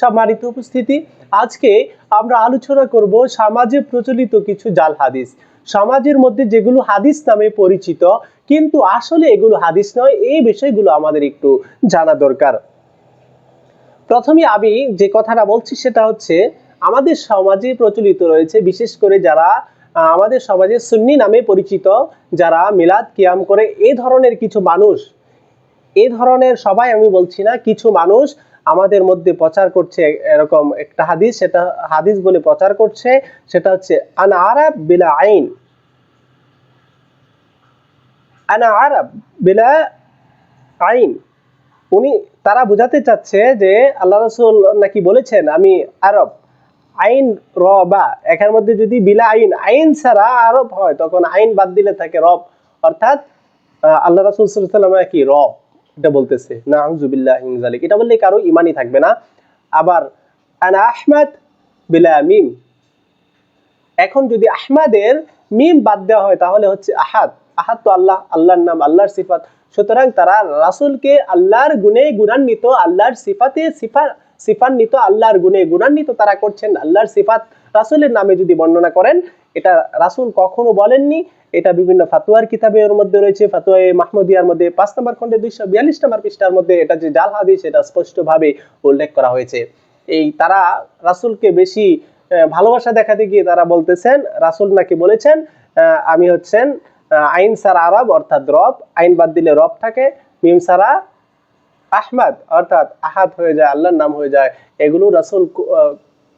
সম্মানিত উপস্থিতি। আজকে আমরা আলোচনা করব সমাজে প্রচলিত কিছু জাল হাদিস। সমাজের মধ্যে যেগুলো হাদিস নামে পরিচিত, কিন্তু আসলে এগুলো হাদিস নয়, এই বিষয়গুলো আমাদের একটু জানা দরকার। প্রথমে আমি যে কথাটা বলছি সেটা হচ্ছে, আমাদের সমাজে প্রচলিত রয়েছে, বিশেষ করে যারা আমাদের সমাজে সুন্নি নামে পরিচিত, যারা মিলাদ কিয়াম করে, এ ধরনের কিছু মানুষ, এ ধরনের সবাই আমি বলছি না, কিছু মানুষ আমাদের মধ্যে প্রচার করছে এরকম একটা হাদিস, সেটা হাদিস বলে প্রচার করছে, সেটা হচ্ছে, আনা আরব বিলা আইন। আনা আরব বিলা আইন। উনি, তারা বোঝাতে চাচ্ছে যে, আল্লাহ রসুল নাকি বলেছেন, আমি আরব। আইন র বা এখানের মধ্যে যদি বিলা আইন আইন ছাড়া আরব হয়, তখন আইন বাদ দিলে থাকে রব। অর্থাৎ আল্লাহ রসুল সাল্লাম কি রব। এটা বলতেছে না আহজুবিল্লাহ জালিক এটা বললে কারও ইমানই থাকবে না? আবার, আনা আহমদ বিলা মিম। এখন যদি আহমাদের মিম বাদ দেওয়া হয়, তাহলে হচ্ছে আহাদ। আহাদ তো আল্লাহ, আল্লাহর নাম, আল্লাহর সিফাত। সুতরাং তারা রাসূলকে আল্লাহর গুণে গুণান্বিত, আল্লাহর সিফাতে সিফা, সিফান্বিত, আল্লাহর গুণে গুণান্বিত তারা করছেন। আল্লাহর সিফাত রাসূলের নামে যদি বর্ণনা করেন এটা রাসূল কখনো বলেননি। এটা বিভিন্ন ফাতুয়ার কিতাবের মধ্যে রয়েছে। ফাতুয়ায়ে মাহমুদিয়ার মধ্যে পাঁচ নম্বর খণ্ডে দুইশো বিয়াল্লিশ নম্বর পৃষ্ঠার মধ্যে এটা যে জাল হাদিস, এটা স্পষ্টভাবে উল্লেখ করা হয়েছে। এই তারা রাসূলকে বেশি ভালোবাসা দেখাতে গিয়ে তারা বলতেছেন, রাসূল নাকি বলেছেন আমি হচ্ছেন আইন সারা আরব অর্থাৎ রব, আইন বাদ দিলে রব থাকে, মিম সারা আহমাদ অর্থাৎ আহাদ হয়ে যায়, আল্লাহর নাম হয়ে যায়। এগুলো রাসূল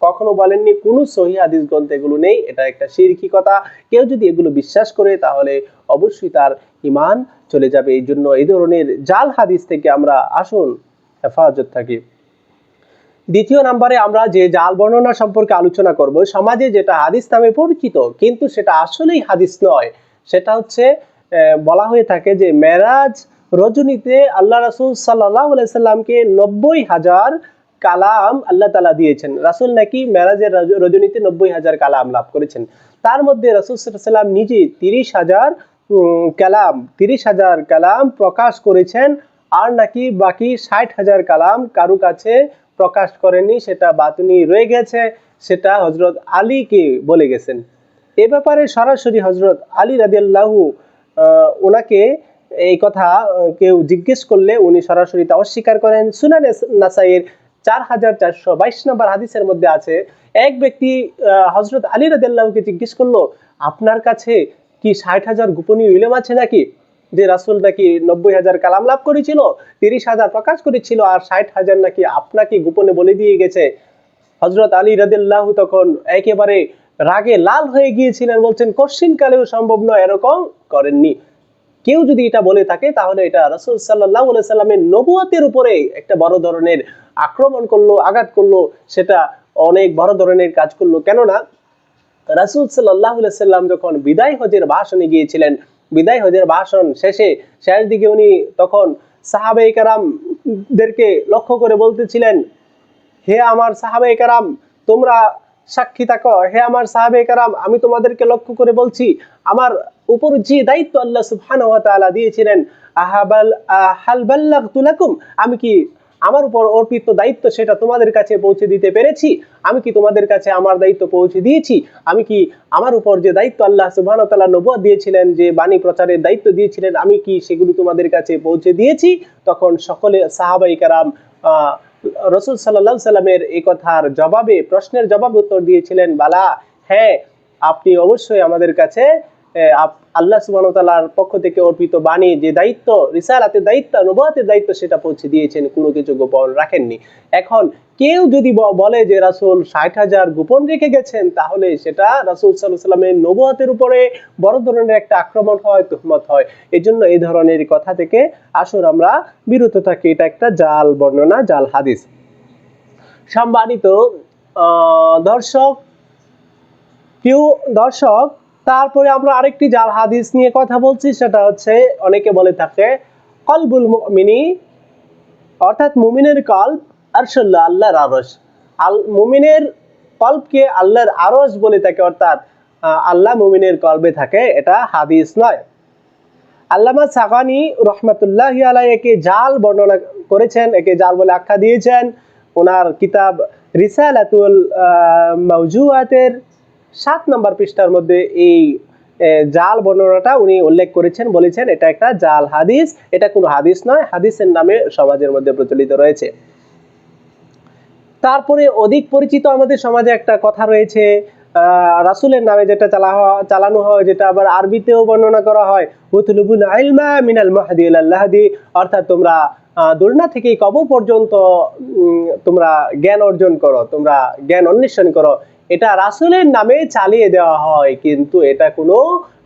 কখনো বলেননি, কোনো সহি হাদিস গ্রন্থে এগুলো নেই, এটা একটা শিরকি কথা। কেউ যদি এগুলো বিশ্বাস করে, তাহলে অবশ্যই তার ইমান চলে যাবে। এই জন্য এই ধরনের জাল হাদিস থেকে আমরা আসুন, হেফাজত থাকি। দ্বিতীয় নম্বরে আমরা যে জাল বর্ণনা সম্পর্কে আলোচনা করব, সমাজে যেটা হাদিস নামে পরিচিত, কিন্তু সেটা আসলেই হাদিস নয়। সেটা হচ্ছে বলা হয়ে থাকে যে মেরাজ রজনীতে আল্লাহ রাসূল সাল্লাহ সাল্লামকে নব্বই হাজার কালাম আল্লাহ তালা দিয়েছেন। রাসূল নাকি মেরাজের রজ- রজনীতে নব্বই হাজার কালাম লাভ করেছেন। তার মধ্যে রাসূল সাল্লাম নিজে তিরিশ হাজার কালাম, তিরিশ হাজার কালাম প্রকাশ করেছেন, আর নাকি বাকি ষাট হাজার কালাম কারু কাছে প্রকাশ করেনি সেটা বাতুনি রয়ে গেছে, সেটা হজরত আলীকে বলে গেছেন। এ ব্যাপারে সরাসরি হজরত আলী রাদিয়াল্লাহু ওনাকে এই কথা কেউ জিজ্ঞেস করলে উনি সরাসরি তা অস্বীকার করেন। সুনান নাসাইয়ের চার হাজার চারশো বাইশ নম্বর হাদিসের মধ্যে আছে, এক ব্যক্তি হজরত আলী রাদিয়াল্লাহুকে জিজ্ঞেস করল, আপনার কাছে কি ষাট হাজার গোপনীয় ইলেম আছে নাকি? যে রাসূল নাকি নব্বই হাজার কালাম লাভ করেছিল, তিরিশ হাজার প্রকাশ করেছিল, আর ষাট হাজার নাকি আপনাকে গোপনে বলে দিয়ে গেছে। হজরত আলী রাদিল্লাহ তখন একেবারে রাগে লাল হয়ে গিয়েছিলেন, বলছেন কশিন কালেও সম্ভব নয়, এরকম করেননি। কেউ যদি এটা বলে থাকে, তাহলে এটা রাসূল সাল্লাহ সাল্লামের নবুয়াতের উপরে একটা বড় ধরনের আক্রমণ করল, আঘাত করল, সেটা অনেক বড় ধরনের কাজ করল। কেননা, রাসূল সাল্লাহ সাল্লাম যখন বিদায় হজের ভাষণে গিয়েছিলেন, বিদায় হজের ভাষণ শেষে শেষ দিকে উনি তখন সাহাবে কারামদেরকে লক্ষ্য করে বলতেছিলেন, হে আমার সাহাবে কারাম, তোমরা সাক্ষী থাকো। হে আমার সাহাবে কারাম, আমি তোমাদেরকে লক্ষ্য করে বলছি, আমার উপর যে দায়িত্ব আল্লাহ সুবহানাহু ওয়া তাআলা দিয়েছিলেন আহাবাল হাল বাল্লাগতু লাকুম আমি কি আমার উপর অর্পিত দায়িত্ব সেটা তোমাদের কাছে পৌঁছে দিতে পেরেছি? আমি কি তোমাদের কাছে আমার দায়িত্ব পৌঁছে দিয়েছি? আমি কি আমার উপর যে দায়িত্ব আল্লাহ সুবহানাহু ওয়া তাআলা নবুয়ত দিয়েছিলেন যে বাণী প্রচারের দায়িত্ব দিয়েছিলেন আমি কি সেগুলো তোমাদের কাছে পৌঁছে দিয়েছি? তখন সকলে সাহাবাই কারাম রসুল সাল্লাহ সাল্লামের এই কথার জবাবে প্রশ্নের জবাব উত্তর দিয়েছিলেন বালা হ্যাঁ আপনি অবশ্যই আমাদের কাছে এ, আল্লাহ সুবাহতালার পক্ষ থেকে অর্পিত বাণী, যে দায়িত্ব, রিসালাতের দায়িত্ব নবাতের দায়িত্ব সেটা পৌঁছে দিয়েছেন, কোনো কিছু গোপন রাখেননি। এখন কেউ যদি বলে যে রাসূল ষাট হাজার গোপন রেখে গেছেন, তাহলে সেটা রাসূল সাল্লাহ সাল্লামের নবুয়াতের উপরে বড় ধরনের একটা আক্রমণ হয়, তুহমত হয়। এই জন্য এই ধরনের কথা থেকে আসুন আমরা বিরত থাকি। এটা একটা জাল বর্ণনা, জাল হাদিস। সম্মানিত দর্শক প্রিয় দর্শক তারপরে আমরা আরেকটি জাল হাদিস নিয়ে কথা বলছি সেটা হচ্ছে অনেকে বলে থাকে কলবুল মুমিনি অর্থাৎ মুমিনের কল্প আরশাল্লাহ আল্লাহর আরস আল মুমিনের কল্পকে আল্লাহর আরস বলে থাকে অর্থাৎ আল্লাহ মুমিনের কল্পে থাকে এটা হাদিস নয়। আল্লামা সাকানি রহমতুল্লাহ আলাই একে জাল বর্ণনা করেছেন একে জাল বলে আখ্যা দিয়েছেন। ওনার কিতাব রিসালাতুল আহ, মাউজুয়াতের সাত নম্বর পৃষ্ঠার মধ্যে এই জাল বর্ণনাটা উনি উল্লেখ করেছেন, বলেছেন এটা একটা জাল হাদিস। এটা কোনো হাদিস নয়, হাদিসের নামে সমাজের মধ্যে প্রচলিত রয়েছে। তারপরে অধিক পরিচিত আমাদের সমাজে একটা কথা রয়েছে রাসূলের নামে যেটা চালা হয়- চালানো হয়, যেটা আবার আরবিতেও বর্ণনা করা হয়, উতলুবুল ইলমা মিনাল মাহদি ইলাল লাহদি অর্থাৎ তোমরা দোলনা থেকে কবর পর্যন্ত তোমরা জ্ঞান অর্জন করো, তোমরা জ্ঞান অন্বেষণ করো। এটা রাসূলের নামে চালিয়ে দেওয়া হয়, কিন্তু এটা কোনো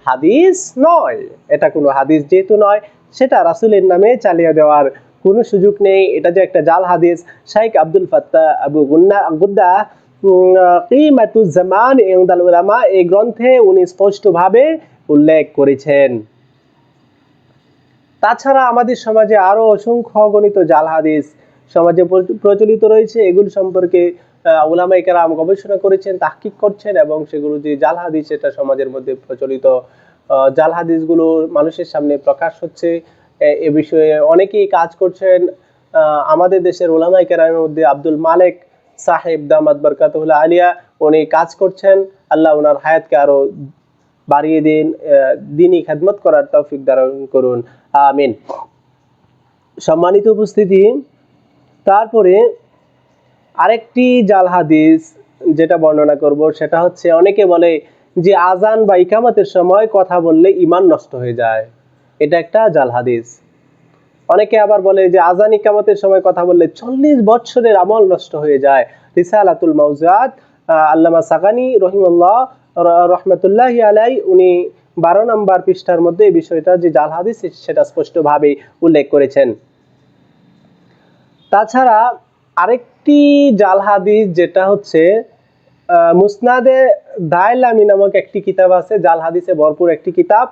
হাদিস নয়। এটা কোনো হাদিস যেহেতু নয়, সেটা রাসূলের নামে চালিয়ে দেওয়ার কোনো সুযোগ নেই। এটা যে একটা জাল হাদিস, শাইখ আব্দুল ফাত্তা আবু গুন্না, গুদ্দা কিমাতু জামান উলামা, এই গ্রন্থে উনি স্পষ্টভাবে উল্লেখ করেছেন। তাছাড়া আমাদের সমাজে আরও অসংখ্য গণিত জাল হাদিস সমাজে প্রচলিত রয়েছে। এগুলো সম্পর্কে আহ, উলামায়ে গবেষণা করেছেন তাহকিক করছেন এবং সেগুলো যে জাল হাদিস সেটা সমাজের মধ্যে প্রচলিত জাল হাদিসগুলো মানুষের সামনে প্রকাশ হচ্ছে। এ- বিষয়ে অনেকেই কাজ করছেন। আমাদের দেশের ওলামাই কেরামের মধ্যে আব্দুল মালেক সাহেব দামাদ বরকাতুল্লাহ আলিয়া উনি কাজ করছেন। আল্লাহ ওনার হায়াতকে আরও বাড়িয়ে দিন দিনই খেদমত করার তৌফিক দান করুন। আমিন। সম্মানিত উপস্থিতি। তারপরে আরেকটি জাল হাদিস যেটা বর্ণনা করব, সেটা হচ্ছে অনেকে বলে যে আজান বা ইকামতের সময় কথা বললে ইমান নষ্ট হয়ে যায়। এটা একটা জাল হাদিস। অনেকে আবার বলে যে আজান ইকামতের সময় কথা বললে চল্লিশ বছরের আমল নষ্ট হয়ে যায়। রিসালাতুল মাউজাত আল্লামা সাগানি রহিমুল্লাহ রহমতুল্লাহ আলাই উনি বারো নম্বর পৃষ্ঠার মধ্যে এই বিষয়টা যে জাল হাদিস, সেটা স্পষ্টভাবে উল্লেখ করেছেন। তাছাড়া আরেকটি জাল হাদিস যেটা হচ্ছে মুসনাদে দায়লামি নামক একটি কিতাব আছে, জাল হাদিসে ভরপুর একটি কিতাব।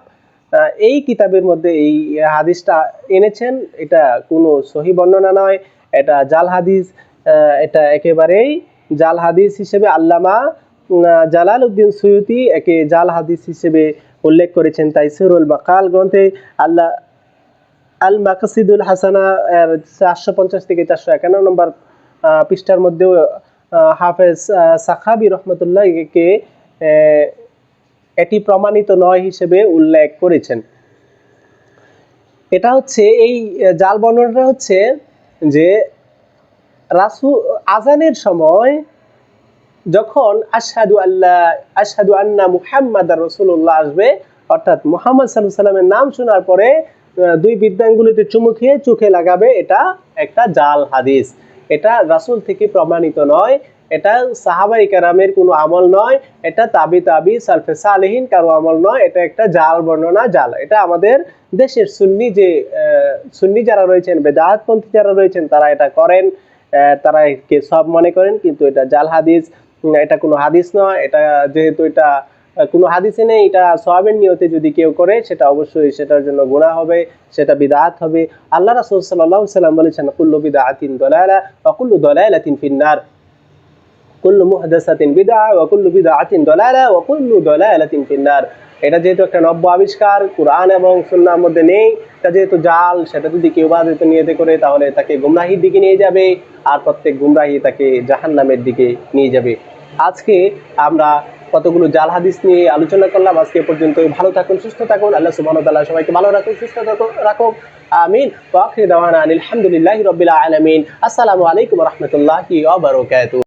এই কিতাবের মধ্যে এই হাদিসটা এনেছেন। এটা কোনো সহি বর্ণনা নয়, এটা জাল হাদিস এটা একেবারেই জাল হাদিস হিসেবে আল্লামা জালাল উদ্দিন সুয়ুতি একে জাল হাদিস হিসেবে উল্লেখ করেছেন। তাইসিরুল মাকাল গ্রন্থে আল্লাহ আল মাকসিদুল হাসানা চারশো পঞ্চাশ থেকে চারশো একান্ন নম্বর পৃষ্ঠার মধ্যেও আহ, হাফেজ সাখাবি রহমতুল্লাহ কে এটি প্রমাণিত নয় হিসেবে উল্লেখ করেছেন। এটা হচ্ছে এই জাল বর্ণনাটা হচ্ছে যে রাসু আজানের সময় যখন আশহাদু আল্লাহ আশহাদু আন্না মুহাম্মাদ রসুল্লাহ আসবে অর্থাৎ মুহাম্মদ সাল্লাহ সাল্লামের নাম শোনার পরে দুই বিদ্যাঙ্গুলিতে চুমু খেয়ে চোখে লাগাবে এটা একটা জাল হাদিস। এটা রাসূল থেকে প্রমাণিত নয়, এটা সাহাবাই কারামের কোনো আমল নয়, এটা তাবি তাবি, সালফে সালেহীন কারও আমল নয়, এটা একটা জাল বর্ণনা জাল। এটা আমাদের দেশের সুন্নি যে সুন্নি যারা রয়েছেন বেদাতপন্থী যারা রয়েছেন, তারা এটা করেন তারা কে সব মনে করেন, কিন্তু এটা জাল হাদিস এটা কোনো হাদিস নয়, এটা যেহেতু এটা কোনো হাদিসে নেই, এটা সওয়াবের নিয়তে যদি কেউ করে, সেটা অবশ্যই সেটার জন্য গুনাহ হবে, সেটা বিদআত হবে। আল্লাহ রাসূল আলাইহি সাল্লাম বলেছেন, কুল্লু বিদআতিন দালালা ওয়া কুল্লু দালালাতিন ফিন্নার। কুল্লু মুহদাসাতিন বিদআ ওয়া কুল্লু বিদআতিন দালালা ওয়া কুল্লু দালালাতিন ফিন্নার। এটা যেহেতু একটা নব্য আবিষ্কার, কোরআন এবং সুন্নাহর মধ্যে নেই, এটা যেহেতু জাল, সেটা যদি কেউ বাদিত নিয়তে করে, তাহলে তাকে গুমরাহির দিকে নিয়ে যাবে, আর প্রত্যেক গুমরাহি তাকে জাহান্নামের দিকে নিয়ে যাবে। আজকে আমরা কতগুলো জাল হাদিস নিয়ে আলোচনা করলাম। আজকে পর্যন্ত ভালো থাকুন, সুস্থ থাকুন। আল্লাহ সুবাহ তাল্লাহ সবাইকে ভালো রাখুন সুস্থ রাখুন আমিন। আলহামদুলিল্লাহ রাব্বিল আলামিন। আসসালামু আলাইকুম রহমতুল্লাহ